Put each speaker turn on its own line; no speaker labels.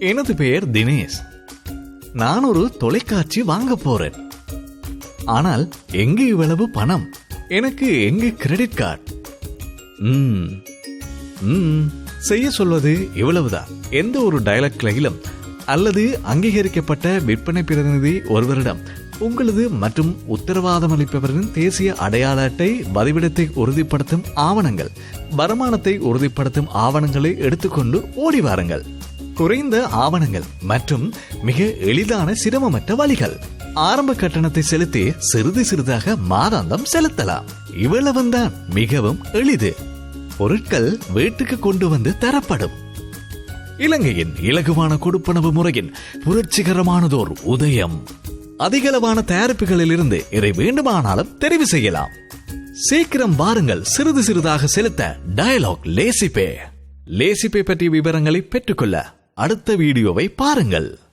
எனது பெயர் தினேஷ். நான் ஒரு தொலைக்காட்சி வாங்க போறேன். ஆனால் எங்க இவ்வளவு பணம்? எனக்கு எங்க கிரெடிட் கார்டு ம் ம் செய்ய சொல்வது இவ்வளவுதான். எந்த ஒரு டயலாக் கிளையிலும் அல்லது அங்கீகரிக்கப்பட்ட விற்பனை பிரதிநிதி ஒருவரிடம் உங்களது மற்றும் உத்தரவாதம் அளிப்பவரின் தேசிய அடையாள அட்டை பதிவிடத்தை உறுதிப்படுத்தும் ஆவணங்கள் வருமானத்தை உறுதிப்படுத்தும் ஆவணங்களை எடுத்துக்கொண்டு ஓடி வாருங்கள். குறைந்த ஆவணங்கள் மற்றும் மிக எளிதான சிரமமற்ற வழிகள். ஆரம்ப கட்டணத்தை செலுத்தி சிறிது சிறிதாக மாதாந்தம் செலுத்தலாம். இவ்வளவுதான் மிகவும் எளிது. பொருட்கள் வீட்டுக்கு கொண்டு வந்து தரப்படும். இலங்கையின் இலகுவான கொடுப்பனவு முறையின் புரட்சிகரமானதோர் உதயம். அதிகளவான தயாரிப்புகளில் இருந்து இதை வேண்டுமானாலும் தெரிவு செய்யலாம். சீக்கிரம் வாருங்கள் சிறிது சிறிதாக செலுத்த டயலாக் லேசிபே. லேசிபே பற்றிய விவரங்களை பெற்றுக்கொள்ள அடுத்த வீடியோவை பாருங்கள்.